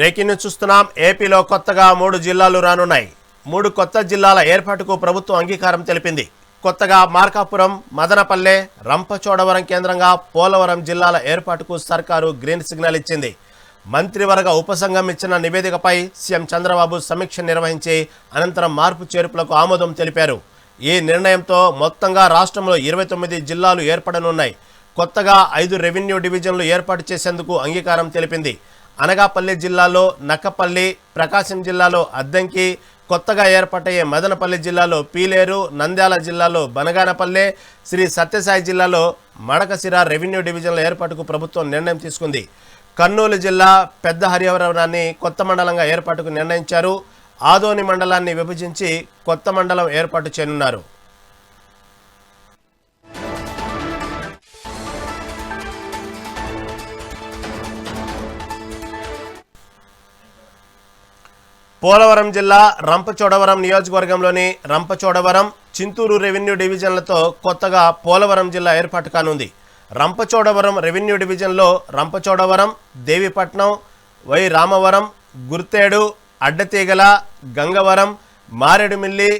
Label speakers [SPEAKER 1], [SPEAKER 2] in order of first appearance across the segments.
[SPEAKER 1] Breaking చూస్తున్నాం. ఏపీలో కొత్తగా మూడు జిల్లాలు రానున్నాయి. మూడు కొత్త జిల్లాల ఏర్పాటుకు ప్రభుత్వం అంగీకారం తెలిపింది. కొత్తగా మార్కాపురం మదనపల్లె రంపచోడవరం కేంద్రంగా పోలవరం జిల్లాల ఏర్పాటుకు సర్కారు గ్రీన్ సిగ్నల్ ఇచ్చింది. మంత్రివర్గ ఉపసంఘం ఇచ్చిన నివేదికపై సీఎం చంద్రబాబు సమీక్ష నిర్వహించి అనంతరం మార్పు చేర్పులకు ఆమోదం తెలిపారు. ఈ నిర్ణయంతో మొత్తంగా రాష్ట్రంలో ఇరవై తొమ్మిది జిల్లాలు ఏర్పడనున్నాయి. కొత్తగా ఐదు రెవెన్యూ డివిజన్లు ఏర్పాటు చేసేందుకు అంగీకారం తెలిపింది. అనగాపల్లి జిల్లాలో నక్కపల్లి ప్రకాశం జిల్లాలో అద్దంకి కొత్తగా ఏర్పాటయ్యే మదనపల్లి జిల్లాలో పీలేరు నంద్యాల జిల్లాలో బనగానపల్లె శ్రీ సత్యసాయి జిల్లాలో మడకసిర రెవెన్యూ డివిజన్ల ఏర్పాటుకు ప్రభుత్వం నిర్ణయం తీసుకుంది. కర్నూలు జిల్లా పెద్ద హరిహరవరాన్ని కొత్త మండలంగా ఏర్పాటుకు నిర్ణయించారు. ఆదోని మండలాన్ని విభజించి కొత్త మండలం ఏర్పాటు చేయనున్నారు. పోలవరం జిల్లా రంపచోడవరం నియోజకవర్గంలోని రంపచోడవరం చింతూరు రెవెన్యూ డివిజన్లతో కొత్తగా పోలవరం జిల్లా ఏర్పాటు కానుంది. రంపచోడవరం రెవెన్యూ డివిజన్లో రంపచోడవరం దేవిపట్నం వై రామవరం గుర్తేడు అడ్డతీగల గంగవరం మారేడుమిల్లి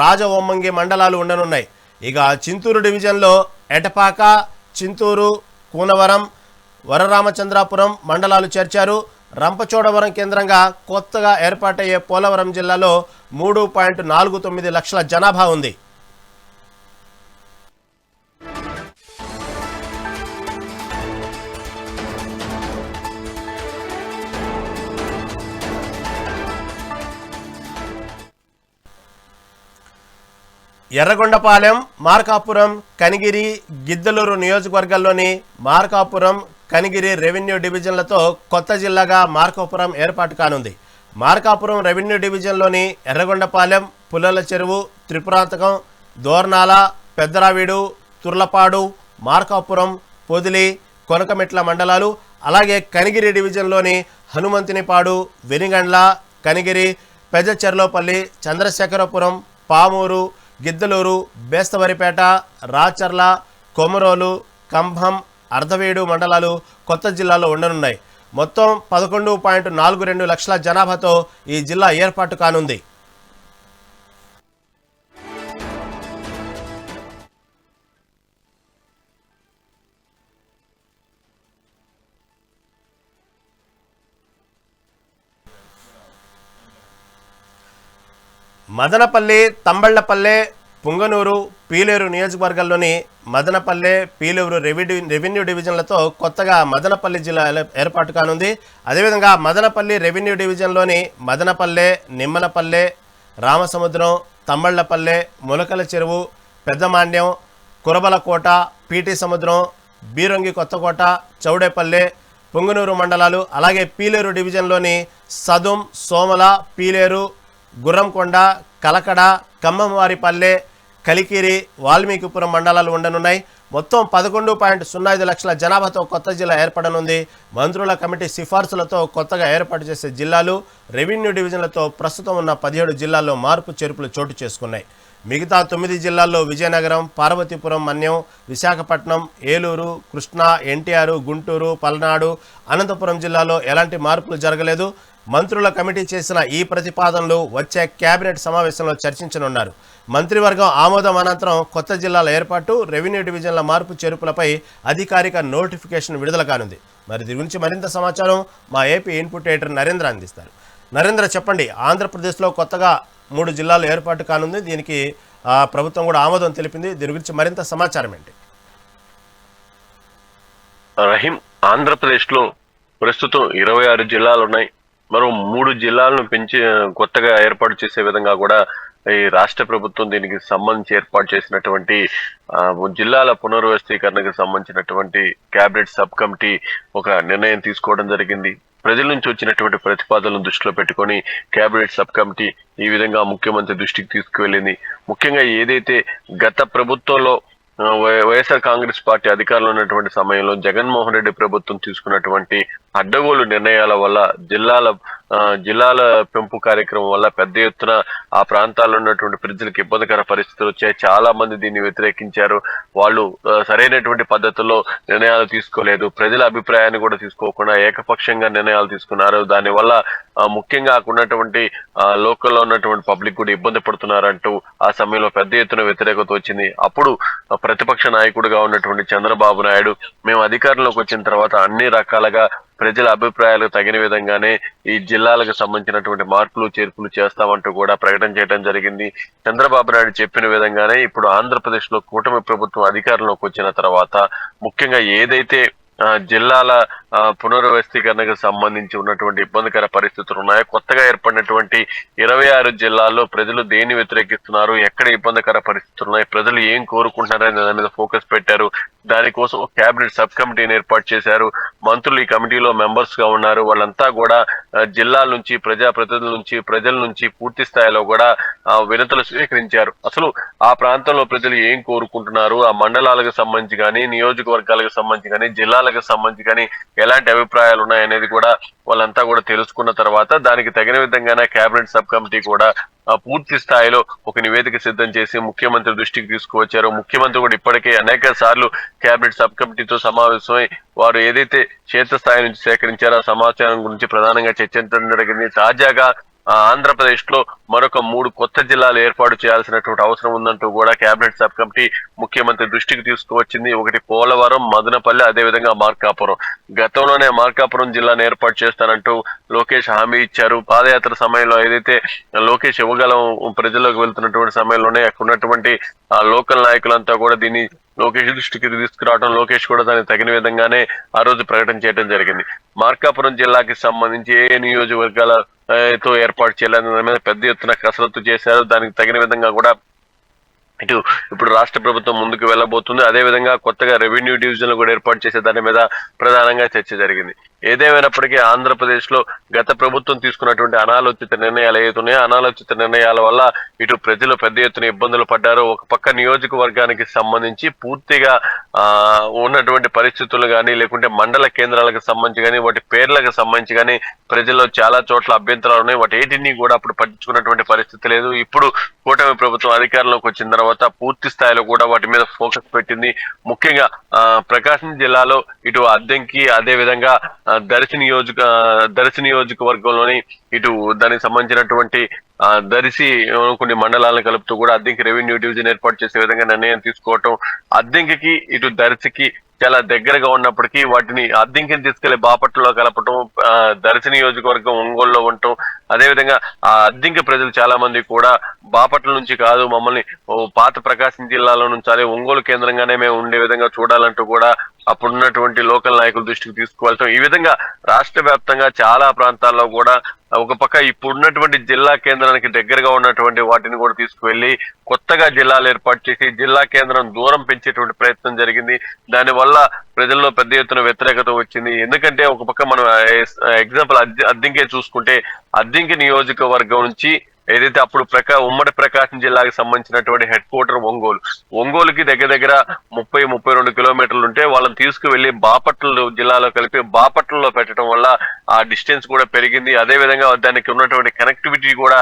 [SPEAKER 1] రాజవొమ్మంగి మండలాలు ఉండనున్నాయి. ఇక చింతూరు డివిజన్లో ఎటపాక చింతూరు కూనవరం వరరామచంద్రాపురం మండలాలు చేర్చారు. రంపచోడవరం కేంద్రంగా కొత్తగా ఏర్పాటయ్యే పోలవరం జిల్లాలో మూడు పాయింట్ నాలుగు తొమ్మిది లక్షల జనాభా ఉంది. ఎర్రగొండపాలెం మార్కాపురం కనిగిరి గిద్దలూరు నియోజకవర్గాల్లోని మార్కాపురం కనిగిరి రెవెన్యూ డివిజన్లతో కొత్త జిల్లాగా మార్కాపురం ఏర్పాటు కానుంది. మార్కాపురం రెవెన్యూ డివిజన్లోని ఎర్రగొండపాలెం పుల్లల చెరువు త్రిపురాంతకం దోర్నాల పెద్దరావీడు తుర్లపాడు మార్కాపురం పొదిలి కొనకమెట్ల మండలాలు అలాగే కనిగిరి డివిజన్లోని హనుమంతినిపాడు వెనిగండ్ల కనిగిరి పెద్దచెర్లోపల్లి చంద్రశేఖరపురం పామూరు గిద్దలూరు బేస్తవరిపేట రాచర్ల కొమరోలు కంభం అర్ధవేడు మండలాలు కొత్త జిల్లాలో ఉండనున్నాయి. మొత్తం పదకొండు పాయింట్ నాలుగు రెండు లక్షల జనాభాతో ఈ జిల్లా ఏర్పాటు కానుంది. మదనపల్లి తంబళ్ళపల్లె పుంగనూరు పీలేరు నియోజకవర్గాల్లోని మదనపల్లె పీలేరు రెవెన్యూ రెవెన్యూ డివిజన్లతో కొత్తగా మదనపల్లి జిల్లా ఏర్పాటు కానుంది. అదేవిధంగా మదనపల్లి రెవెన్యూ డివిజన్లోని మదనపల్లె నిమ్మలపల్లె రామసముద్రం తమ్మళ్ళపల్లె ములకల చెరువు పెద్దమాండ్యం కురబలకోట పీటీ సముద్రం బీరంగి కొత్తకోట చౌడేపల్లె పొంగునూరు మండలాలు అలాగే పీలేరు డివిజన్లోని సదుం సోమల పీలేరు గుర్రంకొండ కలకడ కమ్మంవారిపల్లె కలికిరి వాల్మీకిపురం మండలాలు ఉండనున్నాయి. మొత్తం పదకొండు పాయింట్ సున్నా ఐదు లక్షల జనాభాతో కొత్త జిల్లా ఏర్పడనుంది. మంత్రుల కమిటీ సిఫార్సులతో కొత్తగా ఏర్పాటు చేసే జిల్లాలు రెవెన్యూ డివిజన్లతో ప్రస్తుతం ఉన్న పదిహేడు జిల్లాల్లో మార్పు చేర్పులు చోటు చేసుకున్నాయి. మిగతా తొమ్మిది జిల్లాల్లో విజయనగరం పార్వతీపురం మన్యం విశాఖపట్నం ఏలూరు కృష్ణా ఎన్టీఆర్ గుంటూరు పల్నాడు అనంతపురం జిల్లాలో ఎలాంటి మార్పులు జరగలేదు. మంత్రుల కమిటీ చేసిన ఈ ప్రతిపాదనలు వచ్చే కేబినెట్ సమావేశంలో చర్చించనున్నారు. మంత్రివర్గం ఆమోదం అనంతరం కొత్త జిల్లాల ఏర్పాటు రెవెన్యూ డివిజన్ల మార్పు చేర్పులపై అధికారిక నోటిఫికేషన్ విడుదల కానుంది. మరి దీని గురించి మరింత సమాచారం మా ఏపీ ఇన్పుట్ ఎడిటర్ నరేంద్ర అందిస్తారు. నరేంద్ర చెప్పండి. ఆంధ్రప్రదేశ్లో కొత్తగా మూడు జిల్లాలు ఏర్పాటు కానుంది. దీనికి ప్రభుత్వం కూడా ఆమోదం తెలిపింది. దీని గురించి మరింత సమాచారం ఏంటి?
[SPEAKER 2] రహీం ఆంధ్రప్రదేశ్లో ప్రస్తుతం ఇరవై ఆరు జిల్లాలు ఉన్నాయి మరో మూడు జిల్లాలను పెంచి కొత్తగా ఏర్పాటు చేసే విధంగా కూడా ఈ రాష్ట్ర ప్రభుత్వం దీనికి సంబంధించి ఏర్పాటు చేసినటువంటి జిల్లాల పునర్వ్యవస్థీకరణకు సంబంధించినటువంటి క్యాబినెట్ సబ్ కమిటీ ఒక నిర్ణయం తీసుకోవడం జరిగింది. ప్రజల నుంచి వచ్చినటువంటి ప్రతిపాదనలను దృష్టిలో పెట్టుకొని కేబినెట్ సబ్ కమిటీ ఈ విధంగా ముఖ్యమంత్రి దృష్టికి తీసుకువెళ్ళింది. ముఖ్యంగా ఏదైతే గత ప్రభుత్వంలో వై- వైఎస్ఆర్ కాంగ్రెస్ పార్టీ అధికారంలో ఉన్నటువంటి సమయంలో జగన్మోహన్ రెడ్డి ప్రభుత్వం తీసుకున్నటువంటి అడ్డగోలు నిర్ణయాల వల్ల జిల్లాల జిల్లాల పెంపు కార్యక్రమం వల్ల పెద్ద ఎత్తున ఆ ప్రాంతాల్లో ఉన్నటువంటి ప్రజలకు ఇబ్బందికర పరిస్థితులు వచ్చాయి. చాలా మంది దీన్ని వ్యతిరేకించారు. వాళ్ళు సరైనటువంటి పద్ధతుల్లో నిర్ణయాలు తీసుకోలేదు. ప్రజల అభిప్రాయాన్ని కూడా తీసుకోకుండా ఏకపక్షంగా నిర్ణయాలు తీసుకున్నారు. దానివల్ల ముఖ్యంగా అక్కడ ఉన్నటువంటి లోకల్లో ఉన్నటువంటి పబ్లిక్ కూడా ఇబ్బంది పడుతున్నారంటూ ఆ సమయంలో పెద్ద ఎత్తున వ్యతిరేకత వచ్చింది. అప్పుడు ప్రతిపక్ష నాయకుడిగా ఉన్నటువంటి చంద్రబాబు నాయుడు మేము అధికారంలోకి వచ్చిన తర్వాత అన్ని రకాలుగా ప్రజల అభిప్రాయాలకు తగిన విధంగానే ఈ జిల్లాలకు సంబంధించినటువంటి మార్పులు చేర్పులు చేస్తామంటూ కూడా ప్రకటన చేయడం జరిగింది. చంద్రబాబు నాయుడు చెప్పిన విధంగానే ఇప్పుడు ఆంధ్రప్రదేశ్లో కూటమి ప్రభుత్వం అధికారంలోకి వచ్చిన తర్వాత ముఖ్యంగా ఏదైతే ఆ, జిల్లాల పునర్వ్యవస్థీకరణకు సంబంధించి ఉన్నటువంటి ఇబ్బందికర పరిస్థితులు ఉన్నాయో కొత్తగా ఏర్పడినటువంటి ఇరవై ఆరు జిల్లాల్లో ప్రజలు దేన్ని వ్యతిరేకిస్తున్నారు ఎక్కడ ఇబ్బందికర పరిస్థితులు ఉన్నాయి ప్రజలు ఏం కోరుకుంటున్నారు అనే దాని మీద ఫోకస్ పెట్టారు. దానికోసం ఒక కేబినెట్ సబ్ కమిటీని ఏర్పాటు చేశారు. మంత్రులు ఈ కమిటీలో మెంబర్స్గా ఉన్నారు. వాళ్ళంతా కూడా జిల్లాల నుంచి ప్రజా ప్రతినిధుల నుంచి ప్రజల నుంచి పూర్తి స్థాయిలో కూడా వినతులు స్వీకరించారు. అసలు ఆ ప్రాంతంలో ప్రజలు ఏం కోరుకుంటున్నారు? ఆ మండలాలకు సంబంధించి కానీ నియోజకవర్గాలకు సంబంధించి కానీ జిల్లాలకు సంబంధించి కానీ ఎలాంటి అభిప్రాయాలు ఉన్నాయనేది కూడా వాళ్ళంతా కూడా తెలుసుకున్న తర్వాత దానికి తగిన విధంగానే కేబినెట్ సబ్ కమిటీ కూడా పూర్తి స్థాయిలో ఒక నివేదిక సిద్ధం చేసి ముఖ్యమంత్రి దృష్టికి తీసుకువచ్చారు ముఖ్యమంత్రి కూడా ఇప్పటికే అనేక సార్లు కేబినెట్ సబ్ కమిటీతో సమావేశమై వారు ఏదైతే క్షేత్రస్థాయి నుంచి సేకరించారో ఆ సమాచారం గురించి ప్రధానంగా చర్చించడం జరిగింది. తాజాగా ఆంధ్రప్రదేశ్లో మరొక మూడు కొత్త జిల్లాలు ఏర్పాటు చేయాల్సినటువంటి అవసరం ఉందంటూ కూడా కేబినెట్ సబ్ కమిటీ ముఖ్యమంత్రి దృష్టికి తీసుకువచ్చింది. ఒకటి పోలవరం మదనపల్లి అదేవిధంగా మార్కాపురం. గతంలోనే మార్కాపురం జిల్లాను ఏర్పాటు చేస్తానంటూ లోకేష్ హామీ ఇచ్చారు. పాదయాత్ర సమయంలో ఏదైతే లోకేష్ ఇవ్వగలం ప్రజల్లోకి వెళ్తున్నటువంటి సమయంలోనే అక్కడ ఉన్నటువంటి ఆ లోకల్ నాయకులంతా కూడా దీన్ని లోకేష్ దృష్టికి తీసుకురావడం లోకేష్ కూడా దానికి తగిన విధంగానే ఆ రోజు ప్రకటన చేయడం జరిగింది. మార్కాపురం జిల్లాకి సంబంధించి ఏ నియోజకవర్గాల తో ఏర్పాటు చేయాలని దాని మీద పెద్ద ఎత్తున కసరత్తు చేశారు. దానికి తగిన విధంగా కూడా ఇటు ఇప్పుడు రాష్ట్ర ప్రభుత్వం ముందుకు వెళ్ళబోతుంది. అదే విధంగా కొత్తగా రెవెన్యూ డివిజన్లు కూడా ఏర్పాటు చేసే దాని మీద ప్రధానంగా చర్చ జరిగింది. ఏదేమైనప్పటికీ ఆంధ్రప్రదేశ్లో గత ప్రభుత్వం తీసుకున్నటువంటి అనాలోచిత నిర్ణయాలు ఏవైతున్నాయో అనాలోచిత నిర్ణయాల వల్ల ఇటు ప్రజలు పెద్ద ఎత్తున ఇబ్బందులు పడ్డారు. ఒక పక్క నియోజకవర్గానికి సంబంధించి పూర్తిగా ఆ ఉన్నటువంటి పరిస్థితులు కానీ లేకుంటే మండల కేంద్రాలకు సంబంధించి కానీ వాటి పేర్లకు సంబంధించి కానీ ప్రజల్లో చాలా చోట్ల అభ్యంతరాలు ఉన్నాయి. వాటి ఏటిని కూడా అప్పుడు పట్టించుకున్నటువంటి పరిస్థితి లేదు. ఇప్పుడు కూటమి ప్రభుత్వం అధికారంలోకి వచ్చిన తర్వాత పూర్తి స్థాయిలో కూడా వాటి మీద ఫోకస్ పెట్టింది. ముఖ్యంగా ప్రకాశం జిల్లాలో ఇటు అద్దెంకి అదే విధంగా దర్శి నియోజక దర్శి నియోజకవర్గంలోని ఇటు దానికి సంబంధించినటువంటి దర్శి కొన్ని మండలాలను కలుపుతూ కూడా అద్దెంకి రెవెన్యూ డివిజన్ ఏర్పాటు చేసే విధంగా నిర్ణయం తీసుకోవటం అద్దెంకి ఇటు దర్శికి చాలా దగ్గరగా ఉన్నప్పటికీ వాటిని అద్దెంకిని తీసుకెళ్ళి బాపట్లలో కలపటం దర్శి నియోజకవర్గం ఒంగోలులో ఉండటం అదేవిధంగా ఆ అద్దెంకి ప్రజలు చాలా మంది కూడా బాపట్ల నుంచి కాదు మమ్మల్ని ఓ పాత ప్రకాశం జిల్లాలో నుంచి ఒంగోలు కేంద్రంగానే మేము ఉండే విధంగా చూడాలంటూ కూడా అప్పుడున్నటువంటి లోకల్ నాయకుల దృష్టికి తీసుకువెళ్తాం. ఈ విధంగా రాష్ట్ర వ్యాప్తంగా చాలా ప్రాంతాల్లో కూడా ఒక పక్క ఇప్పుడున్నటువంటి జిల్లా కేంద్రానికి దగ్గరగా ఉన్నటువంటి వాటిని కూడా తీసుకువెళ్ళి కొత్తగా జిల్లాలు ఏర్పాటు చేసి జిల్లా కేంద్రం దూరం పెంచేటువంటి ప్రయత్నం జరిగింది. దానివల్ల ప్రజల్లో పెద్ద ఎత్తున వ్యతిరేకత వచ్చింది. ఎందుకంటే ఒక పక్క మనం ఎగ్జాంపుల్ అద్దెంకే చూసుకుంటే అద్దెంకి నియోజకవర్గం నుంచి ఏదైతే అప్పుడు ప్రకా ఉమ్మడి ప్రకాశం జిల్లాకు సంబంధించినటువంటి హెడ్ క్వార్టర్ ఒంగోలు. ఒంగోలుకి దగ్గర దగ్గర ముప్పై ముప్పై రెండు కిలోమీటర్లు ఉంటే వాళ్ళని తీసుకువెళ్ళి బాపట్ల జిల్లాలో కలిపి బాపట్లలో పెట్టడం వల్ల ఆ డిస్టెన్స్ కూడా పెరిగింది. అదే విధంగా దానికి ఉన్నటువంటి కనెక్టివిటీ కూడా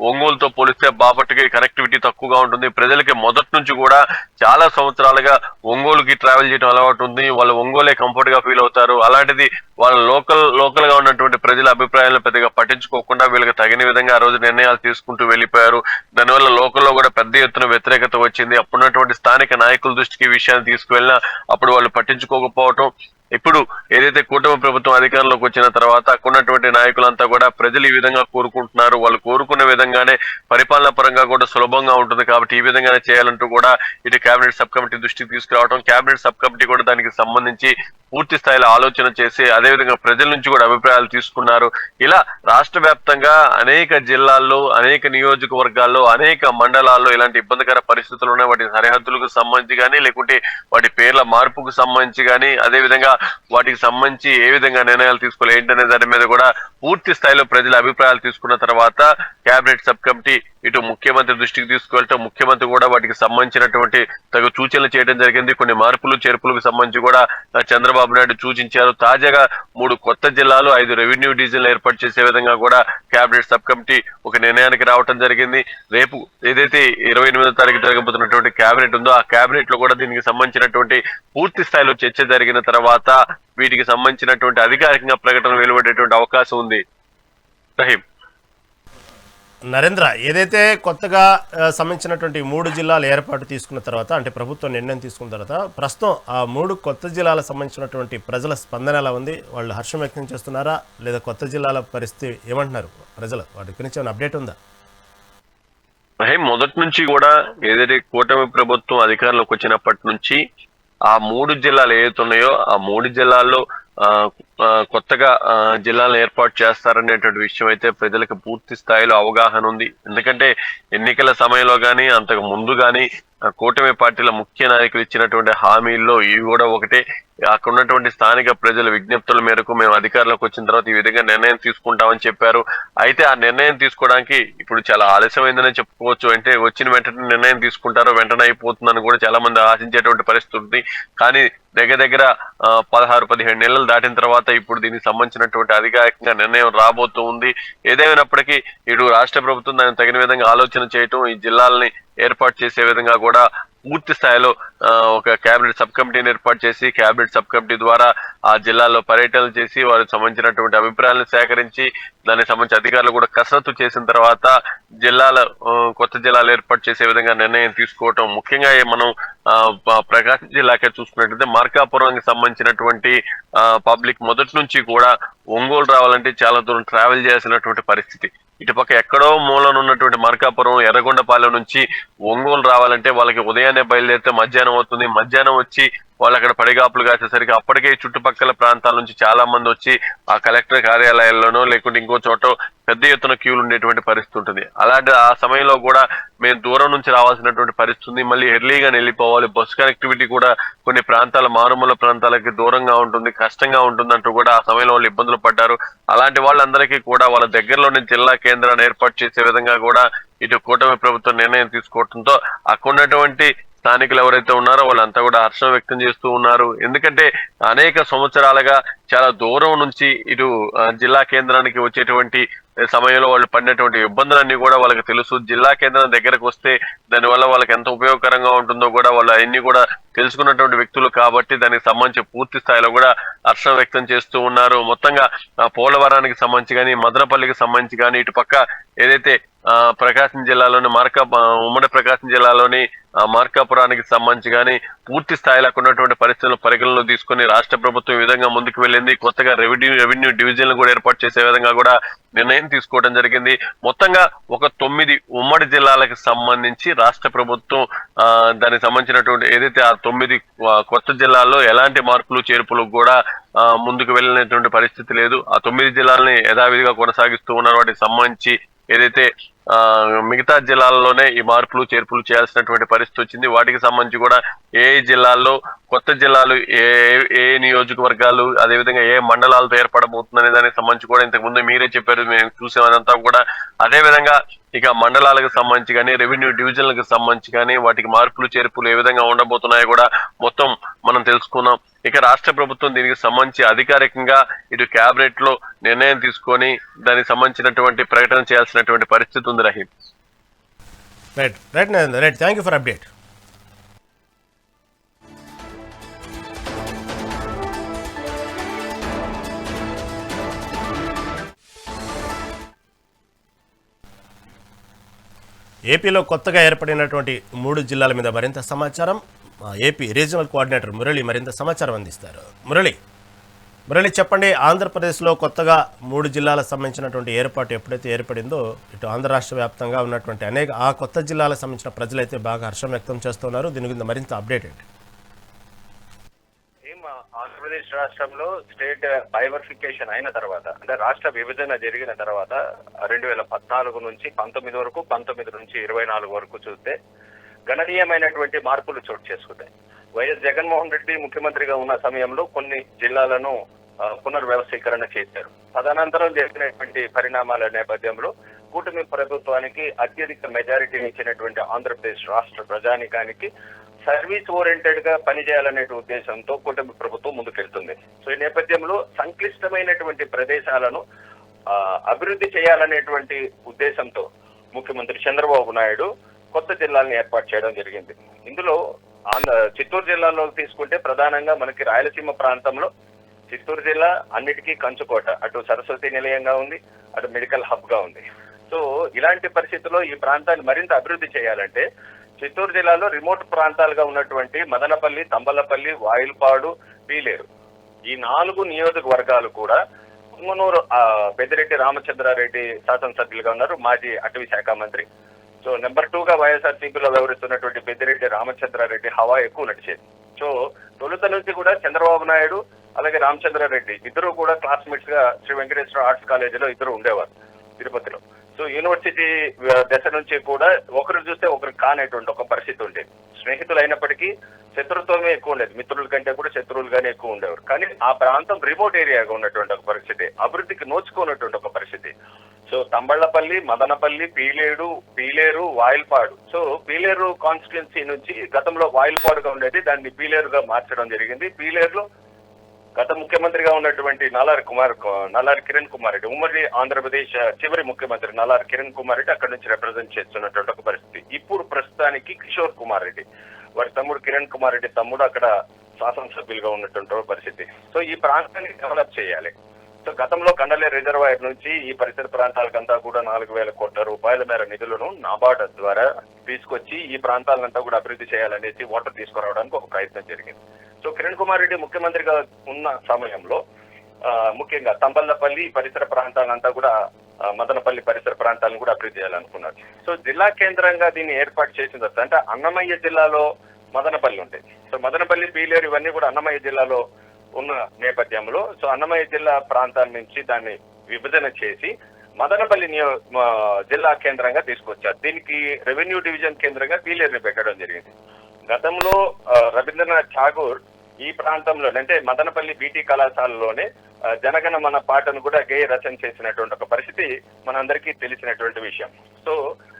[SPEAKER 2] ఒంగోలుతో పోలిస్తే బాపట్లకి కనెక్టివిటీ తక్కువగా ఉంటుంది. ప్రజలకి మొదటి నుంచి కూడా చాలా సంవత్సరాలుగా ఒంగోలుకి ట్రావెల్ చేయడం అలవాటు ఉంది. వాళ్ళు ఒంగోలే కంఫర్ట్గా ఫీల్ అవుతారు. అలాంటిది వాళ్ళ లోకల్ లోకల్గా ఉన్నటువంటి ప్రజల అభిప్రాయాలను పెద్దగా పట్టించుకోకుండా వీళ్ళకి తగిన విధంగా ఆ రోజు నిర్ణయాలు తీసుకుంటూ వెళ్ళిపోయారు. దానివల్ల లోకల్లో కూడా పెద్ద ఎత్తున వ్యతిరేకత వచ్చింది. అప్పుడున్నటువంటి స్థానిక నాయకుల దృష్టికి విషయాన్ని తీసుకువెళ్ళినా అప్పుడు వాళ్ళు పట్టించుకోకపోవటం ఇప్పుడు ఏదైతే కూటమి ప్రభుత్వం అధికారంలోకి వచ్చిన తర్వాత అక్కడున్నటువంటి నాయకులంతా కూడా ప్రజలు ఈ విధంగా కోరుకుంటున్నారు. వాళ్ళు కోరుకున్న విధంగానే పరిపాలన పరంగా కూడా సులభంగా ఉంటుంది కాబట్టి ఈ విధంగానే చేయాలంటూ కూడా ఇటు కేబినెట్ సబ్ కమిటీ దృష్టికి తీసుకురావడం కేబినెట్ సబ్ కమిటీ కూడా దానికి సంబంధించి పూర్తి స్థాయిలో ఆలోచన చేసి అదేవిధంగా ప్రజల నుంచి కూడా అభిప్రాయాలు తీసుకున్నారు. ఇలా రాష్ట్ర వ్యాప్తంగా అనేక జిల్లాల్లో అనేక నియోజకవర్గాల్లో అనేక మండలాల్లో ఇలాంటి ఇబ్బందికర పరిస్థితులు ఉన్నాయి. వాటి సరిహద్దులకు సంబంధించి కానీ లేకుంటే వాటి పేర్ల మార్పుకు సంబంధించి కానీ అదేవిధంగా వాటికి సంబంధించి ఏ విధంగా నిర్ణయాలు తీసుకోవాలి ఏంటనే దాని మీద కూడా పూర్తి స్థాయిలో ప్రజల అభిప్రాయాలు తీసుకున్న తర్వాత కేబినెట్ సబ్ కమిటీ ఇటు ముఖ్యమంత్రి దృష్టికి తీసుకువెళ్ళటం ముఖ్యమంత్రి కూడా వాటికి సంబంధించినటువంటి తగు సూచనలు చేయడం జరిగింది. కొన్ని మార్పులు చేర్పులకు సంబంధించి కూడా చంద్రబాబు చంద్రబాబు నాయుడు సూచించారు. తాజాగా మూడు కొత్త జిల్లాలు ఐదు రెవెన్యూ డివిజన్లు ఏర్పాటు చేసే విధంగా కూడా కేబినెట్ సబ్ కమిటీ ఒక నిర్ణయానికి రావటం జరిగింది. రేపు ఏదైతే ఇరవై ఎనిమిదో తారీఖు జరగబోతున్నటువంటి కేబినెట్ ఉందో ఆ కేబినెట్లో కూడా దీనికి సంబంధించినటువంటి పూర్తి స్థాయిలో చర్చ జరిగిన తర్వాత వీటికి సంబంధించినటువంటి అధికారికంగా ప్రకటన వెలువడేటువంటి అవకాశం ఉంది. రహీం.
[SPEAKER 1] నరేంద్ర ఏదైతే కొత్తగా సంబంధించినటువంటి మూడు జిల్లాల ఏర్పాటు తీసుకున్న తర్వాత అంటే ప్రభుత్వం నిర్ణయం తీసుకున్న తర్వాత ప్రస్తుతం ఆ మూడు కొత్త జిల్లాలకు సంబంధించినటువంటి ప్రజల స్పందన ఎలా ఉంది? వాళ్ళు హర్షం వ్యక్తం చేస్తున్నారా? లేదా కొత్త జిల్లాల పరిస్థితి ఏమంటున్నారు ప్రజలు? వాటి గురించి ఏమైనా అప్డేట్ ఉందా?
[SPEAKER 2] మొదటి నుంచి కూడా ఏదైతే కూటమి ప్రభుత్వం అధికారంలోకి వచ్చినప్పటి నుంచి ఆ మూడు జిల్లాలు ఏవైతే ఉన్నాయో ఆ మూడు జిల్లాల్లో ఆ, కొత్తగా ఆ, జిల్లాలను ఏర్పాటు చేస్తారనేటువంటి విషయం అయితే ప్రజలకు పూర్తి స్థాయిలో అవగాహన ఉంది. ఎందుకంటే ఎన్నికల సమయంలో కానీ అంతకు ముందు కానీ కూటమి పార్టీల ముఖ్య నాయకులు ఇచ్చినటువంటి హామీల్లో ఇవి కూడా ఒకటే. అక్కడ ఉన్నటువంటి స్థానిక ప్రజల విజ్ఞప్తుల మేరకు మేము అధికారంలోకి వచ్చిన తర్వాత ఈ విధంగా నిర్ణయం తీసుకుంటామని చెప్పారు. అయితే ఆ నిర్ణయం తీసుకోవడానికి ఇప్పుడు చాలా ఆలస్యమైందనే చెప్పుకోవచ్చు. అంటే వచ్చిన వెంటనే నిర్ణయం తీసుకుంటారో వెంటనే అయిపోతుందని కూడా చాలా మంది ఆశించేటువంటి పరిస్థితి ఉంది. కానీ దగ్గర దగ్గర పదహారు పదిహేడు నెలలు దాటిన తర్వాత ఇప్పుడు దీనికి సంబంధించినటువంటి అధికారికంగా నిర్ణయం రాబోతూ ఉంది. ఏదేమైనప్పటికీ ఇటు రాష్ట్ర ప్రభుత్వం దానికి తగిన విధంగా ఆలోచన చేయటం ఈ జిల్లాలని ఏర్పాటు చేసే విధంగా కూడా పూర్తి స్థాయిలో ఒక కేబినెట్ సబ్ కమిటీని ఏర్పాటు చేసి కేబినెట్ సబ్ కమిటీ ద్వారా ఆ జిల్లాలో పర్యటనలు చేసి వారికి సంబంధించినటువంటి అభిప్రాయాలను సేకరించి దానికి సంబంధించి అధికారులు కూడా కసరత్తు చేసిన తర్వాత జిల్లాల కొత్త జిల్లాలు ఏర్పాటు చేసే విధంగా నిర్ణయం తీసుకోవటం. ముఖ్యంగా మనం ప్రకాశం జిల్లాకే చూసుకున్నట్లయితే మార్కాపురానికి సంబంధించినటువంటి పబ్లిక్ మొదటి నుంచి కూడా ఒంగోలు రావాలంటే చాలా దూరం ట్రావెల్ చేయాల్సినటువంటి పరిస్థితి. ఇటుపక్క ఎక్కడో మూలన ఉన్నటువంటి మార్కాపురం ఎర్రగొండపాలెం నుంచి ఒంగోలు రావాలంటే వాళ్ళకి ఉదయాన్నే బయలుదేరితే మధ్యాహ్నం అవుతుంది. మధ్యాహ్నం వచ్చి వాళ్ళు అక్కడ పడిగాపులు కాసేసరికి అప్పటికే చుట్టుపక్కల ప్రాంతాల నుంచి చాలా మంది వచ్చి ఆ కలెక్టర్ కార్యాలయాల్లోనో లేకుంటే ఇంకో చోట పెద్ద ఎత్తున క్యూలు ఉండేటువంటి పరిస్థితి ఉంటుంది. అలాంటి ఆ సమయంలో కూడా మేము దూరం నుంచి రావాల్సినటువంటి పరిస్థితి ఉంది. మళ్ళీ ఎర్లీగా వెళ్ళిపోవాలి. బస్సు కనెక్టివిటీ కూడా కొన్ని ప్రాంతాల మారుమూల ప్రాంతాలకి దూరంగా ఉంటుంది కష్టంగా ఉంటుందంటూ కూడా ఆ సమయంలో వాళ్ళు ఇబ్బందులు పడ్డారు. అలాంటి వాళ్ళందరికీ కూడా వాళ్ళ దగ్గరలోని జిల్లా కేంద్రాన్ని ఏర్పాటు చేసే విధంగా కూడా ఇటు కూటమి ప్రభుత్వం నిర్ణయం తీసుకోవడంతో అక్కడ ఉన్నటువంటి స్థానికులు ఎవరైతే ఉన్నారో వాళ్ళంతా కూడా హర్షం వ్యక్తం చేస్తూ ఉన్నారు. ఎందుకంటే అనేక సంవత్సరాలుగా చాలా దూరం నుంచి ఇటు జిల్లా కేంద్రానికి వచ్చేటువంటి సమయంలో వాళ్ళు పడినటువంటి ఇబ్బందులన్నీ కూడా వాళ్ళకి తెలుసు. జిల్లా కేంద్రం దగ్గరకు వస్తే దానివల్ల వాళ్ళకి ఎంత ఉపయోగకరంగా ఉంటుందో కూడా వాళ్ళు అన్ని కూడా తెలుసుకున్నటువంటి వ్యక్తులు కాబట్టి దానికి సంబంధించి పూర్తి స్థాయిలో కూడా హర్షం వ్యక్తం చేస్తూ ఉన్నారు. మొత్తంగా పోలవరానికి సంబంధించి కానీ మదనపల్లికి సంబంధించి కానీ ఇటు పక్క ఏదైతే ప్రకాశం జిల్లాలోని మార్క ఉమ్మడి ప్రకాశం జిల్లాలోని మార్కాపురానికి సంబంధించి కానీ పూర్తి స్థాయిలో అక్కడ ఉన్నటువంటి పరిస్థితులను పరిగణలో తీసుకొని రాష్ట్ర ప్రభుత్వం ఈ విధంగా ముందుకు వెళ్ళింది. కొత్తగా రెవెన్యూ రెవెన్యూ డివిజన్లు కూడా ఏర్పాటు చేసే విధంగా కూడా నిర్ణయం తీసుకోవడం జరిగింది. మొత్తంగా ఒక తొమ్మిది ఉమ్మడి జిల్లాలకు సంబంధించి రాష్ట్ర ప్రభుత్వం దానికి సంబంధించినటువంటి ఏదైతే ఆ తొమ్మిది కొత్త జిల్లాల్లో ఎలాంటి మార్పులు చేర్పులు కూడా ముందుకు వెళ్ళినటువంటి పరిస్థితి లేదు. ఆ తొమ్మిది జిల్లాలని యథావిధిగా కొనసాగిస్తూ ఉన్నారు వాటికి సంబంధించి ఏదైతే మిగతా జిల్లాల్లోనే ఈ మార్పులు చేర్పులు చేయాల్సినటువంటి పరిస్థితి వచ్చింది. వాటికి సంబంధించి కూడా ఏ జిల్లాల్లో కొత్త జిల్లాలు ఏ ఏ- ఏ నియోజకవర్గాలు అదేవిధంగా ఏ మండలాలతో ఏర్పడబోతుందనే దానికి సంబంధించి కూడా ఇంతకు ముందు మీరే చెప్పారు మేము చూసామనంతా కూడా. అదే విధంగా ఇక మండలాలకు సంబంధించి కానీ రెవెన్యూ డివిజన్లకు సంబంధించి కానీ వాటికి మార్పులు చేర్పులు ఏ విధంగా ఉండబోతున్నాయో కూడా మొత్తం మనం తెలుసుకున్నాం ఇక రాష్ట్ర ప్రభుత్వం దీనికి సంబంధించి అధికారికంగా ఇటు కేబినెట్లో నిర్ణయం తీసుకొని దానికి సంబంధించినటువంటి ప్రకటన చేయాల్సినటువంటి పరిస్థితి ఉంది Rahim.
[SPEAKER 1] Right right right thank you for update ఏపీలో కొత్తగా ఏర్పడినటువంటి మూడు జిల్లాల మీద మరింత సమాచారం. ఏపీ రీజనల్ కోఆర్డినేటర్ మురళి మరింత సమాచారం అందిస్తారు. మురళి మురళి చెప్పండి ఆంధ్రప్రదేశ్లో కొత్తగా మూడు జిల్లాలకు సంబంధించినటువంటి ఏర్పాటు ఎప్పుడైతే ఏర్పడిందో ఇటు ఆంధ్ర రాష్ట్ర వ్యాప్తంగా ఉన్నటువంటి అనేక ఆ కొత్త జిల్లాలకు సంబంధించిన ప్రజలైతే బాగా హర్షం వ్యక్తం చేస్తున్నారు. దీని గురించి మరింత అప్డేట్ ఏంటి?
[SPEAKER 3] ఆంధ్రప్రదేశ్ రాష్ట్రంలో స్టేట్ డైవర్సిఫికేషన్ అయిన తర్వాత అంటే రాష్ట్ర విభజన జరిగిన తర్వాత రెండు వేల పద్నాలుగు నుంచి పంతొమ్మిది వరకు పంతొమ్మిది నుంచి ఇరవై నాలుగు వరకు చూస్తే గణనీయమైనటువంటి మార్పులు చోటు చేసుకుంటాయి వైఎస్ జగన్మోహన్ రెడ్డి ముఖ్యమంత్రిగా ఉన్న సమయంలో కొన్ని జిల్లాలను పునర్వ్యవస్థీకరణ చేశారు. తదనంతరం జరిగినటువంటి పరిణామాల నేపథ్యంలో కూటమి ప్రభుత్వానికి అత్యధిక మెజారిటీని ఇచ్చినటువంటి ఆంధ్రప్రదేశ్ రాష్ట్ర ప్రజానికానికి సర్వీస్ ఓరియంటెడ్గా పనిచేయాలనే ఉద్దేశంతో కూటమి ప్రభుత్వం ముందుకెళ్తుంది. సో ఈ నేపథ్యంలో సంక్లిష్టమైనటువంటి ప్రదేశాలను అభివృద్ధి చేయాలనేటువంటి ఉద్దేశంతో ముఖ్యమంత్రి చంద్రబాబు నాయుడు కొత్త జిల్లాలను ఏర్పాటు చేయడం జరిగింది. ఇందులో ఆంధ్ర చిత్తూరు జిల్లాలో తీసుకుంటే ప్రధానంగా మనకి రాయలసీమ ప్రాంతంలో చిత్తూరు జిల్లా అన్నిటికీ కంచుకోట. అటు సరస్వతి నిలయంగా ఉంది అటు మెడికల్ హబ్గా ఉంది. సో ఇలాంటి పరిస్థితుల్లో ఈ ప్రాంతాన్ని మరింత అభివృద్ధి చేయాలంటే చిత్తూరు జిల్లాలో రిమోట్ ప్రాంతాలుగా ఉన్నటువంటి మదనపల్లి తంబలపల్లి వాయిల్పాడు పీలేరు ఈ నాలుగు నియోజకవర్గాలు కూడా కుంగనూరు ఆ, పెద్దిరెడ్డి రామచంద్రారెడ్డి శాసనసభ్యులుగా ఉన్నారు మాజీ అటవీ శాఖ మంత్రి. సో నెంబర్ టూ గా వైఎస్ఆర్సీపీలో వ్యవహరిస్తున్నటువంటి పెద్దిరెడ్డి రామచంద్రారెడ్డి హవా ఎక్కువ నడిచేది. సో తొలుత నుంచి కూడా చంద్రబాబు నాయుడు అలాగే రామచంద్రారెడ్డి ఇద్దరు కూడా క్లాస్మేట్స్గా శ్రీ వెంకటేశ్వర ఆర్ట్స్ కాలేజీలో ఇద్దరు ఉండేవారు. తిరుపతిలో. సో యూనివర్సిటీ దశ నుంచి కూడా ఒకరు చూస్తే ఒకరు కానేటువంటి ఒక పరిస్థితి ఉండేది. స్నేహితులు అయినప్పటికీ శత్రుత్వమే ఎక్కువ ఉండేది. మిత్రుల కంటే కూడా శత్రువులుగానే ఎక్కువ ఉండేవారు. కానీ ఆ ప్రాంతం రిమోట్ ఏరియాగా ఉన్నటువంటి ఒక పరిస్థితి అభివృద్ధికి నోచుకున్నటువంటి ఒక పరిస్థితి. So Thamballapalli Madanapalli Piledu Pileru Vayalpadu. So Pileru constituency నుంచి గతంలో వాయిల్పాడుగా ఉండేది. దాన్ని పీలేరుగా మార్చడం జరిగింది. పీలేరులో గత ముఖ్యమంత్రిగా ఉన్నటువంటి నల్లారి కుమార్ నల్లారి కిరణ్ కుమార్ రెడ్డి ఉమ్మడి ఆంధ్రప్రదేశ్ చివరి ముఖ్యమంత్రి నల్లారి కిరణ్ కుమార్ రెడ్డి అక్కడి నుంచి రిప్రజెంట్ చేస్తున్నటువంటి ఒక పరిస్థితి. ఇప్పుడు ప్రస్తుతానికి కిషోర్ కుమార్ రెడ్డి వారి తమ్ముడు కిరణ్ కుమార్ రెడ్డి తమ్ముడు అక్కడ శాసనసభ్యులుగా ఉన్నటువంటి పరిస్థితి. సో ఈ ప్రాంతాన్ని డెవలప్ చేయాలి. సో గతంలో కండలే రిజర్వాయర్ నుంచి ఈ పరిసర ప్రాంతాలకంతా కూడా నాలుగు వేల కోట్ల రూపాయల మేర నిధులను నాబార్డ్ ద్వారా తీసుకొచ్చి ఈ ప్రాంతాలంతా కూడా అభివృద్ధి చేయాలనేసి వాటర్ తీసుకురావడానికి ఒక ప్రయత్నం జరిగింది. సో కిరణ్ కుమార్ రెడ్డి ముఖ్యమంత్రిగా ఉన్న సమయంలో ముఖ్యంగా తంబల్లపల్లి పరిసర ప్రాంతాలంతా కూడా మదనపల్లి పరిసర ప్రాంతాలను కూడా అభివృద్ధి చేయాలనుకున్నారు. సో జిల్లా కేంద్రంగా దీన్ని ఏర్పాటు చేసిన తర్వాత అంటే అన్నమయ్య జిల్లాలో మదనపల్లి ఉంటుంది సో మదనపల్లి పీలేరు ఇవన్నీ కూడా అన్నమయ్య జిల్లాలో ఉన్న నేపథ్యంలో సో అన్నమయ్య జిల్లా ప్రాంతాల నుంచి దాన్ని విభజన చేసి మదనపల్లి నియో జిల్లా కేంద్రంగా తీసుకొచ్చారు. దీనికి రెవెన్యూ డివిజన్ కేంద్రంగా పీలేరుని పెట్టడం జరిగింది. గతంలో రవీంద్రనాథ్ ఠాగూర్ ఈ ప్రాంతంలో అంటే మదనపల్లి బీటీ కళాశాలలోనే జనగణ మన పాటను కూడా గేయ రచన చేసినటువంటి ఒక పరిస్థితి మనందరికీ తెలిసినటువంటి విషయం. సో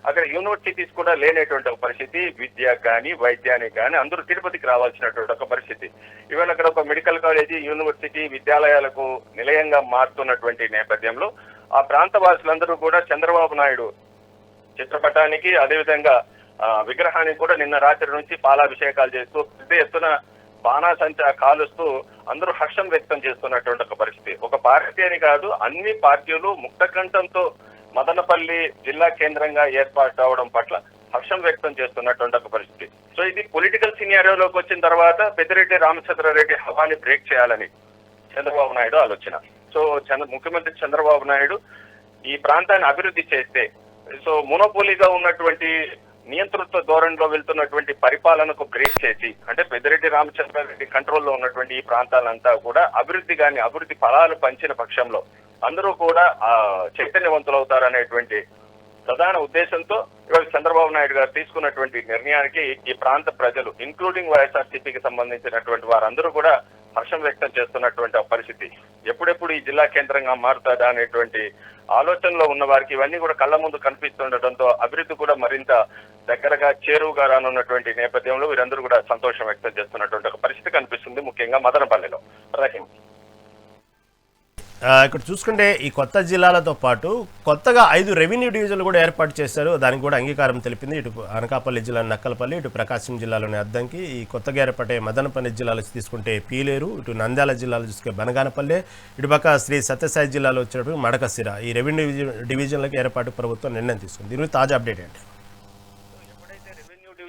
[SPEAKER 3] అక్కడ యూనివర్సిటీస్ కూడా లేనటువంటి ఒక పరిస్థితి విద్య కానీ వైద్యానికి కానీ అందరూ తిరుపతికి రావాల్సినటువంటి ఒక పరిస్థితి. ఇవాళ అక్కడ ఒక మెడికల్ కాలేజీ యూనివర్సిటీ విద్యాలయాలకు నిలయంగా మారుతున్నటువంటి నేపథ్యంలో ఆ ప్రాంత వాసులందరూ కూడా చంద్రబాబు నాయుడు చిత్రపటానికి అదేవిధంగా విగ్రహానికి కూడా నిన్న రాత్రి నుంచి పాలాభిషేకాలు చేస్తూ పెద్ద ఎత్తున బాణాసంచా కాలుస్తూ అందరూ హర్షం వ్యక్తం చేస్తున్నటువంటి ఒక పరిస్థితి. ఒక పార్టీ అని కాదు అన్ని పార్టీలు ముక్తకంఠంతో మదనపల్లి జిల్లా కేంద్రంగా ఏర్పాటు అవడం పట్ల హర్షం వ్యక్తం చేస్తున్నటువంటి ఒక పరిస్థితి. సో ఇది పొలిటికల్ సినియారియోలోకి వచ్చిన తర్వాత పెద్దిరెడ్డి రామచంద్రారెడ్డి హవాని బ్రేక్ చేయాలని చంద్రబాబు నాయుడు ఆలోచన. సో చంద్ర ముఖ్యమంత్రి చంద్రబాబు నాయుడు ఈ ప్రాంతాన్ని అభివృద్ధి చేస్తే సో మొనోపోలీగా ఉన్నటువంటి నియంతృత్వ ధోరణిలో వెళ్తున్నటువంటి పరిపాలనకు బ్రేక్ చేసి అంటే పెద్దిరెడ్డి రామచంద్రారెడ్డి కంట్రోల్లో ఉన్నటువంటి ఈ ప్రాంతాలంతా కూడా అభివృద్ధి కానీ అభివృద్ధి ఫలాలు పంచిన పక్షంలో అందరూ కూడా ఆ చైతన్యవంతులవుతారనేటువంటి ప్రధాన ఉద్దేశంతో ఇవాళ చంద్రబాబు నాయుడు గారు తీసుకున్నటువంటి నిర్ణయానికి ఈ ప్రాంత ప్రజలు ఇంక్లూడింగ్ వైఎస్ఆర్సీపీకి సంబంధించినటువంటి వారందరూ కూడా హర్షం వ్యక్తం చేస్తున్నటువంటి ఒక పరిస్థితి ఎప్పుడెప్పుడు ఈ జిల్లా కేంద్రంగా మారుతాడా అనేటువంటి ఆలోచనలో ఉన్న వారికి ఇవన్నీ కూడా కళ్ళ ముందు కనిపిస్తుండటంతో అభివృద్ధి కూడా మరింత దగ్గరగా చేరువుగా రానున్నటువంటి నేపథ్యంలో వీరందరూ కూడా సంతోషం వ్యక్తం చేస్తున్నటువంటి ఒక పరిస్థితి కనిపిస్తుంది ముఖ్యంగా మదనపల్లిలో. రహీం.
[SPEAKER 1] ఇక్కడ చూసుకుంటే ఈ కొత్త జిల్లాలతో పాటు కొత్తగా ఐదు రెవెన్యూ డివిజన్లు కూడా ఏర్పాటు చేశారు. దానికి కూడా అంగీకారం తెలిపింది. ఇటు అనకాపల్లి జిల్లా నక్కలపల్లి ఇటు ప్రకాశం జిల్లాలోని అద్దంకి ఈ కొత్తగా ఏర్పడే మదనపల్లి జిల్లాలో తీసుకుంటే పీలేరు ఇటు నంద్యాల జిల్లాలో చూసుకుంటే బనగానపల్లి ఇటు పక్క శ్రీ సత్యసాయి జిల్లాలో వచ్చేటప్పుడు మడకసిర ఈ రెవెన్యూ డివిజన్లకు ఏర్పాటు ప్రభుత్వం నిర్ణయం తీసుకుంది. దీని తాజా అప్డేట్ ఏంటి?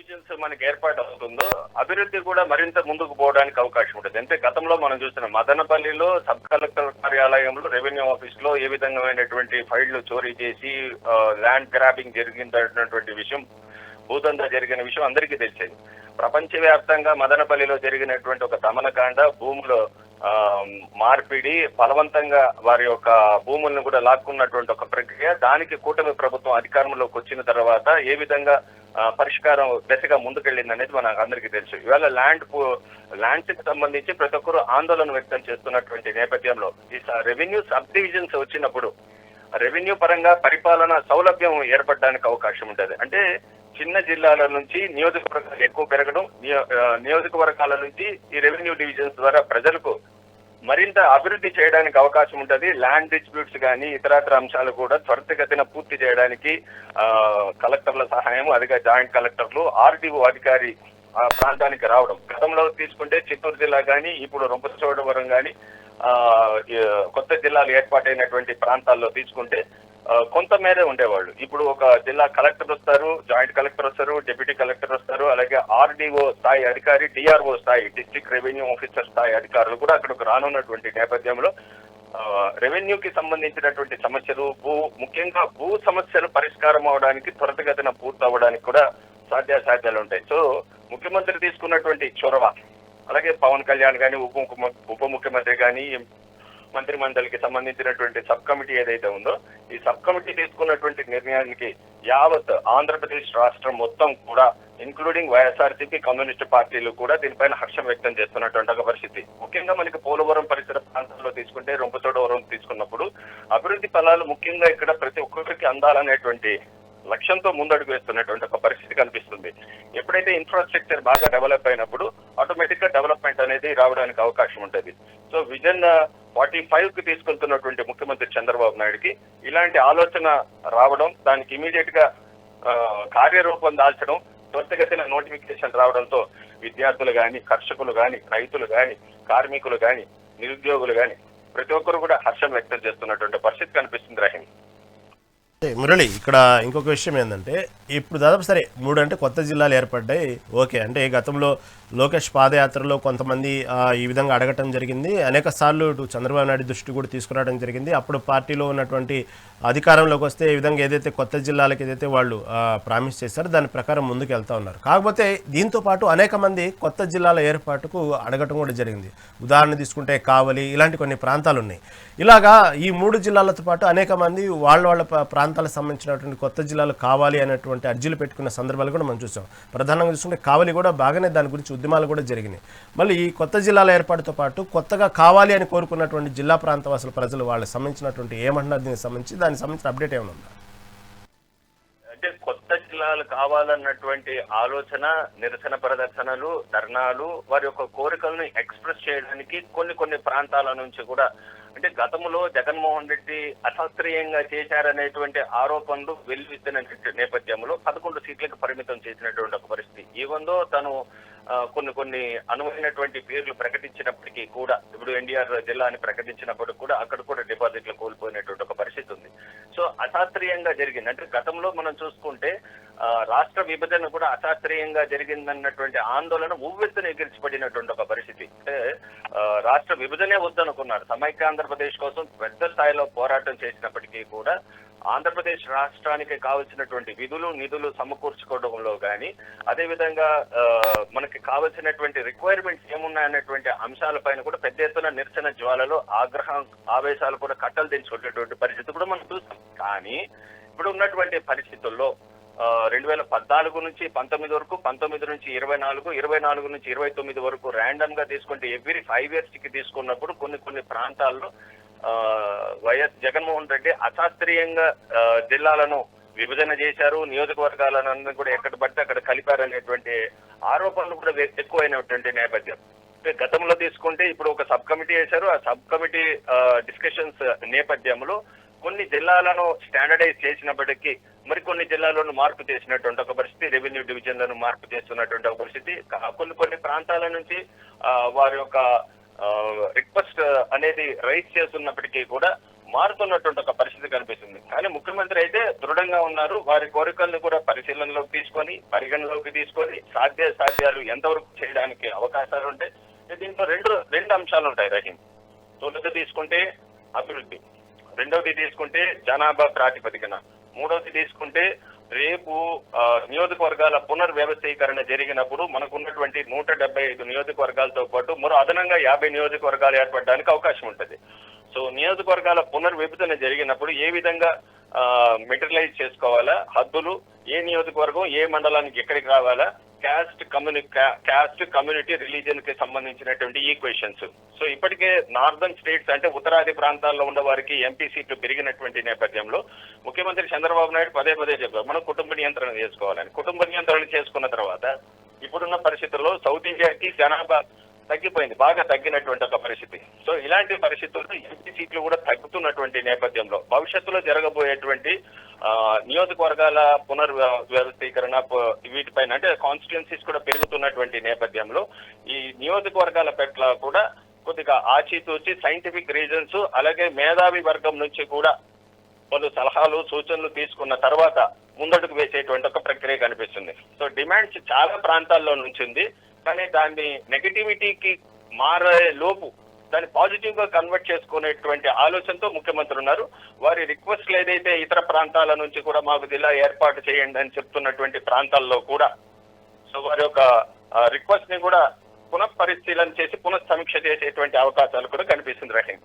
[SPEAKER 3] రెవెన్యూ మనకి ఏర్పాటు అవుతుందో అభివృద్ధి కూడా మరింత ముందుకు పోవడానికి అవకాశం ఉంటుంది. అంటే గతంలో మనం చూసిన మదనపల్లిలో సబ్ కలెక్టర్ కార్యాలయంలో రెవెన్యూ ఆఫీస్లో ఏ విధంగా ఫైళ్ళు చోరీ చేసి ల్యాండ్ గ్రాబింగ్ జరిగిందన్నటువంటి విషయం భూదందా జరిగిన విషయం అందరికీ తెలిసేది. ప్రపంచవ్యాప్తంగా మదనపల్లిలో జరిగినటువంటి ఒక దమనకాండ భూములో ఆ, మార్పిడి బలవంతంగా వారి యొక్క భూములను కూడా లాక్కున్నటువంటి ఒక ప్రక్రియ. దానికి కూటమి ప్రభుత్వం అధికారంలోకి వచ్చిన తర్వాత ఏ విధంగా పరిష్కారం దశగా ముందుకెళ్ళింది అనేది మనకు అందరికీ తెలుసు. ఇవాళ ల్యాండ్ ల్యాండ్స్కి సంబంధించి ప్రతి ఒక్కరు ఆందోళన వ్యక్తం చేస్తున్నటువంటి నేపథ్యంలో ఈ రెవెన్యూ సబ్ డివిజన్స్ వచ్చినప్పుడు రెవెన్యూ పరంగా పరిపాలన సౌలభ్యం ఏర్పడడానికి అవకాశం ఉంటుంది. అంటే చిన్న జిల్లాల నుంచి నియోజకవర్గాలు ఎక్కువ పెరగడం నియోజకవర్గాల నుంచి ఈ రెవెన్యూ డివిజన్స్ ద్వారా ప్రజలకు మరింత అభివృద్ధి చేయడానికి అవకాశం ఉంటుంది. ల్యాండ్ డిస్ప్యూట్స్ కానీ ఇతరత్ర అంశాలు కూడా త్వరితగతిన పూర్తి చేయడానికి కలెక్టర్ల సహాయం అదిగా జాయింట్ కలెక్టర్లు ఆర్డీఓ అధికారి ఆ ప్రాంతానికి రావడం. గతంలో తీసుకుంటే చిత్తూరు జిల్లా కానీ ఇప్పుడు రొంపచోడవరం కానీ కొత్త జిల్లాలు ఏర్పాటైనటువంటి ప్రాంతాల్లో తీసుకుంటే కొంతమేరే ఉండేవాళ్ళు. ఇప్పుడు ఒక జిల్లా కలెక్టర్ వస్తారు జాయింట్ కలెక్టర్ వస్తారు డిప్యూటీ కలెక్టర్ వస్తారు అలాగే ఆర్డీఓ స్థాయి అధికారి డిఆర్ఓ స్థాయి డిస్ట్రిక్ట్ రెవెన్యూ ఆఫీసర్ స్థాయి అధికారులు కూడా అక్కడికి రానున్నటువంటి నేపథ్యంలో రెవెన్యూకి సంబంధించినటువంటి సమస్యలు భూ ముఖ్యంగా భూ సమస్యలు పరిష్కారం అవడానికి త్వరితగతిన పూర్తవడానికి కూడా సాధ్యాసాధ్యాలు ఉంటాయి. సో ముఖ్యమంత్రి తీసుకున్నటువంటి చొరవ అలాగే పవన్ కళ్యాణ్ కానీ ఉప ఉప ముఖ్యమంత్రి కానీ మంత్రి మండలికి సంబంధించినటువంటి సబ్ కమిటీ ఏదైతే ఉందో ఈ సబ్ కమిటీ తీసుకున్నటువంటి నిర్ణయానికి యావత్ ఆంధ్రప్రదేశ్ రాష్ట్రం మొత్తం కూడా ఇంక్లూడింగ్ వైఎస్ఆర్సీపీ కమ్యూనిస్ట్ పార్టీలు కూడా దీనిపైన హర్షం వ్యక్తం చేస్తున్నటువంటి ఒక పరిస్థితి. ముఖ్యంగా మనకి పోలవరం పరిసర ప్రాంతాల్లో తీసుకుంటే రొంపతోడవరం తీసుకున్నప్పుడు అభివృద్ధి ఫలాలు ముఖ్యంగా ఇక్కడ ప్రతి ఒక్కరికి అందాలనేటువంటి లక్ష్యంతో ముందడుగు వేస్తున్నటువంటి ఒక పరిస్థితి కనిపిస్తుంది. ఎప్పుడైతే ఇన్ఫ్రాస్ట్రక్చర్ బాగా డెవలప్ అయినప్పుడు ఆటోమేటిక్గా డెవలప్మెంట్ అనేది రావడానికి అవకాశం ఉంటుంది. సో విజన్ ఫార్టీ ఫైవ్కి తీసుకెళ్తున్నటువంటి ముఖ్యమంత్రి చంద్రబాబు నాయుడుకి ఇలాంటి ఆలోచన రావడం దానికి ఇమీడియట్గా కార్యరూపం దాల్చడం త్వరితగతిన నోటిఫికేషన్ రావడంతో విద్యార్థులు కానీ కర్షకులు కానీ రైతులు కానీ కార్మికులు కానీ నిరుద్యోగులు కానీ ప్రతి ఒక్కరు కూడా హర్షం వ్యక్తం చేస్తున్నటువంటి పరిస్థితి కనిపిస్తుంది రహీం.
[SPEAKER 1] మురళి ఇక్కడ ఇంకొక విషయం ఏంటంటే ఇప్పుడు దాదాపు సరే మూడు అంటే కొత్త జిల్లాలు ఏర్పడ్డాయి. ఓకే అంటే గతంలో లోకేష్ పాదయాత్రలో కొంతమంది ఈ విధంగా అడగటం జరిగింది. అనేక సార్లు ఇటు చంద్రబాబు నాయుడు దృష్టి కూడా తీసుకురావడం జరిగింది. అప్పుడు పార్టీలో ఉన్నటువంటి అధికారంలోకి వస్తే ఈ విధంగా ఏదైతే కొత్త జిల్లాలకు ఏదైతే వాళ్ళు ప్రామిస్ చేశారో దాని ప్రకారం ముందుకు వెళ్తా ఉన్నారు. కాకపోతే దీంతో పాటు అనేక మంది కొత్త జిల్లాల ఏర్పాటుకు అడగటం కూడా జరిగింది. ఉదాహరణ తీసుకుంటే కావలి ఇలాంటి కొన్ని ప్రాంతాలు ఉన్నాయి. ఇలాగా ఈ మూడు జిల్లాలతో పాటు అనేక మంది వాళ్ళ వాళ్ళ ప్ర- ప్రాంతాలకు సంబంధించినటువంటి కొత్త జిల్లాలు కావాలి అనేటువంటి అర్జీలు పెట్టుకున్న సందర్భాలు కూడా మనం చూసాం. ప్రధానంగా చూసుకుంటే కావలి కూడా బాగానే దాని గురించి ఉద్యమాలు కూడా జరిగినాయి. మళ్ళీ ఈ కొత్త జిల్లాల ఏర్పాటుతో పాటు కొత్తగా కావాలి అని కోరుకున్నటువంటి జిల్లా ప్రాంతవాసుల ప్రజలు వాళ్ళకి సంబంధించినటువంటి ఏమంటున్నారు దీనికి సంబంధించి దానికి సంబంధించిన అప్డేట్ ఏమైనా ఉందా?
[SPEAKER 3] అంటే కొత్త కావాలన్నటువంటి ఆలోచన నిరసన ప్రదర్శనలు ధర్నాలు వారి యొక్క కోరికలను ఎక్స్ప్రెస్ చేయడానికి కొన్ని కొన్ని ప్రాంతాల నుంచి కూడా అంటే గతంలో జగన్మోహన్ రెడ్డి అశాస్త్రీయంగా చేశారనేటువంటి ఆరోపణలు వెల్లువెత్తిన నేపథ్యంలో పదకొండు సీట్లకు పరిమితం చేసినటువంటి ఒక పరిస్థితి. ఈవెందో తను కొన్ని కొన్ని అనువైనటువంటి పేర్లు ప్రకటించినప్పటికీ కూడా ఇప్పుడు ఎన్డీఆర్ జిల్లా అని ప్రకటించినప్పటికీ కూడా అక్కడ కూడా డిపాజిట్లు కోల్పోయినటువంటి ఒక పరిస్థితి ఉంది. సో అశాస్త్రీయంగా జరిగింది. అంటే గతంలో మనం చూసుకుంటే రాష్ట్ర విభజన కూడా అశాస్త్రీయంగా జరిగిందన్నటువంటి ఆందోళన ఉవ్వెత్తున ఎగిరిచిపడినటువంటి ఒక పరిస్థితి. అంటే ఆ, రాష్ట్ర విభజనే వద్దనుకున్నారు. సమైక్య ఆంధ్రప్రదేశ్ కోసం పెద్ద స్థాయిలో పోరాటం చేసినప్పటికీ కూడా ఆంధ్రప్రదేశ్ రాష్ట్రానికి కావలసినటువంటి విధులు నిధులు సమకూర్చుకోవడంలో కానీ అదేవిధంగా ఆ, మనకి కావలసినటువంటి రిక్వైర్మెంట్స్ ఏమున్నాయన్నటువంటి అంశాలపైన కూడా పెద్ద ఎత్తున నిరసన జ్వాలలో ఆగ్రహం ఆవేశాలు కూడా కట్టలు తెంచుకునేటువంటి పరిస్థితి కూడా మనం చూస్తాం. కానీ ఇప్పుడు ఉన్నటువంటి పరిస్థితుల్లో రెండు వేల పద్నాలుగు నుంచి పంతొమ్మిది వరకు పంతొమ్మిది నుంచి ఇరవై నాలుగు ఇరవై నాలుగు నుంచి ఇరవై తొమ్మిది వరకు ర్యాండమ్గా తీసుకుంటే ఎవ్రీ ఫైవ్ ఇయర్స్కి తీసుకున్నప్పుడు కొన్ని కొన్ని ప్రాంతాల్లో వైఎస్ జగన్మోహన్ రెడ్డి అశాస్త్రీయంగా జిల్లాలను విభజన చేశారు. నియోజకవర్గాలను కూడా ఎక్కడ పడితే అక్కడ కలిపారనేటువంటి ఆరోపణలు కూడా ఎక్కువైనటువంటి నేపథ్యం. గతంలో తీసుకుంటే ఇప్పుడు ఒక సబ్ కమిటీ వేశారు. ఆ సబ్ కమిటీ డిస్కషన్స్ నేపథ్యంలో కొన్ని జిల్లాలను స్టాండర్డైజ్ చేసినప్పటికీ మరికొన్ని జిల్లాలను మార్పు చేసినటువంటి ఒక పరిస్థితి రెవెన్యూ డివిజన్లను మార్పు చేస్తున్నటువంటి ఒక పరిస్థితి. కొన్ని కొన్ని ప్రాంతాల నుంచి వారి యొక్క రిక్వెస్ట్ అనేది రైజ్ చేస్తున్నప్పటికీ కూడా మారుతున్నటువంటి ఒక పరిస్థితి కనిపిస్తుంది. కానీ ముఖ్యమంత్రి అయితే దృఢంగా ఉన్నారు. వారి కోరికలను కూడా పరిశీలనలోకి తీసుకొని పరిగణలోకి తీసుకొని సాధ్య సాధ్యాలు ఎంతవరకు చేయడానికి అవకాశాలు ఉంటాయి దీంట్లో రెండు రెండు అంశాలు ఉంటాయి రహీం. తొలుత తీసుకుంటే అభివృద్ధి రెండవది తీసుకుంటే జనాభా ప్రాతిపదికన. మూడవది తీసుకుంటే రేపు నియోజకవర్గాల పునర్వ్యవస్థీకరణ జరిగినప్పుడు మనకున్నటువంటి నూట డెబ్బై ఐదు నియోజకవర్గాలతో పాటు మరో అదనంగా యాభై నియోజకవర్గాలు ఏర్పడడానికి అవకాశం ఉంటుంది. సో నియోజకవర్గాల పునర్విభజన జరిగినప్పుడు ఏ విధంగా మెటీరియలైజ్ చేసుకోవాలా? హద్దులు? ఏ నియోజకవర్గం? ఏ మండలానికి ఎక్కడికి రావాలా? క్యాస్ట్ కమ్యూని క్యాస్ట్ కమ్యూనిటీ రిలీజియన్కి సంబంధించినటువంటి ఈక్వేషన్స్ సో ఇప్పటికే నార్దర్న్ స్టేట్స్ అంటే ఉత్తరాది ప్రాంతాల్లో ఉన్న వారికి ఎంపీ సీట్లు పెరిగినటువంటి నేపథ్యంలో ముఖ్యమంత్రి చంద్రబాబు నాయుడు పదే పదే చెప్పారు మనం కుటుంబ నియంత్రణ చేసుకోవాలని. కుటుంబ నియంత్రణ చేసుకున్న తర్వాత ఇప్పుడున్న పరిస్థితుల్లో సౌత్ ఇండియాకి జనాభా తగ్గిపోయింది బాగా తగ్గినటువంటి ఒక పరిస్థితి. సో ఇలాంటి పరిస్థితుల్లో ఎంపీ సీట్లు కూడా తగ్గుతున్నటువంటి నేపథ్యంలో భవిష్యత్తులో జరగబోయేటువంటి నియోజకవర్గాల పునర్ వ్యవస్థీకరణ వీటిపైన అంటే కాన్స్టిట్యున్సీస్ కూడా పెరుగుతున్నటువంటి నేపథ్యంలో ఈ నియోజకవర్గాల పట్ల కూడా కొద్దిగా ఆచితూచి సైంటిఫిక్ రీజన్స్ అలాగే మేధావి వర్గం నుంచి కూడా పలు సలహాలు సూచనలు తీసుకున్న తర్వాత ముందడుగు వేసేటువంటి ఒక ప్రక్రియ కనిపిస్తుంది. సో డిమాండ్స్ చాలా ప్రాంతాల్లో నుంచి ఉంది. కానీ దాన్ని నెగటివిటీకి మారే లోపు దాన్ని పాజిటివ్గా కన్వర్ట్ చేసుకునేటువంటి ఆలోచనతో ముఖ్యమంత్రి ఉన్నారు. వారి రిక్వెస్ట్లు ఏదైతే ఇతర ప్రాంతాల నుంచి కూడా మాకు జిల్లా ఏర్పాటు చేయండి అని చెప్తున్నటువంటి ప్రాంతాల్లో కూడా సో వారి యొక్క రిక్వెస్ట్ని కూడా పునఃపరిశీలన చేసి పునఃసమీక్ష చేసేటువంటి అవకాశాలు కూడా కనిపిస్తుంది రహీం.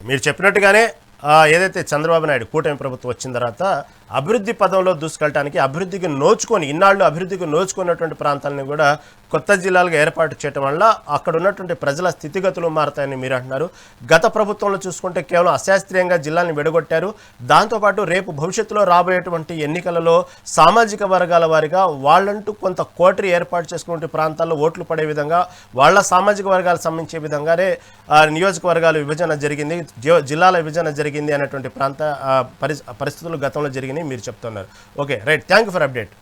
[SPEAKER 1] మీరు చెప్పినట్టుగానే ఏదైతే చంద్రబాబు నాయుడు కూటమి ప్రభుత్వం వచ్చిన తర్వాత అభివృద్ధి పదంలో దూసుకెళ్ళటానికి అభివృద్ధికి నోచుకొని ఇన్నాళ్ళు అభివృద్ధికి నోచుకున్నటువంటి ప్రాంతాలను కూడా కొత్త జిల్లాలుగా ఏర్పాటు చేయడం వల్ల అక్కడ ఉన్నటువంటి ప్రజల స్థితిగతులు మారతాయని మీరు అంటున్నారు. గత ప్రభుత్వంలో చూసుకుంటే కేవలం అశాస్త్రీయంగా జిల్లాని విడగొట్టారు. దాంతోపాటు రేపు భవిష్యత్తులో రాబోయేటువంటి ఎన్నికలలో సామాజిక వర్గాల వారిగా వాళ్ళంటూ కొంత కోటరీ ఏర్పాటు చేసుకునే ప్రాంతాల్లో ఓట్లు పడే విధంగా వాళ్ళ సామాజిక వర్గాలకు సంబంధించే విధంగానే నియోజకవర్గాల విభజన జరిగింది జిల్లాల విభజన జరిగింది అనేటువంటి ప్రాంత పరిస్థితులు గతంలో జరిగినాయి మీరు చెప్తున్నారు. Okay right. Thank you for update.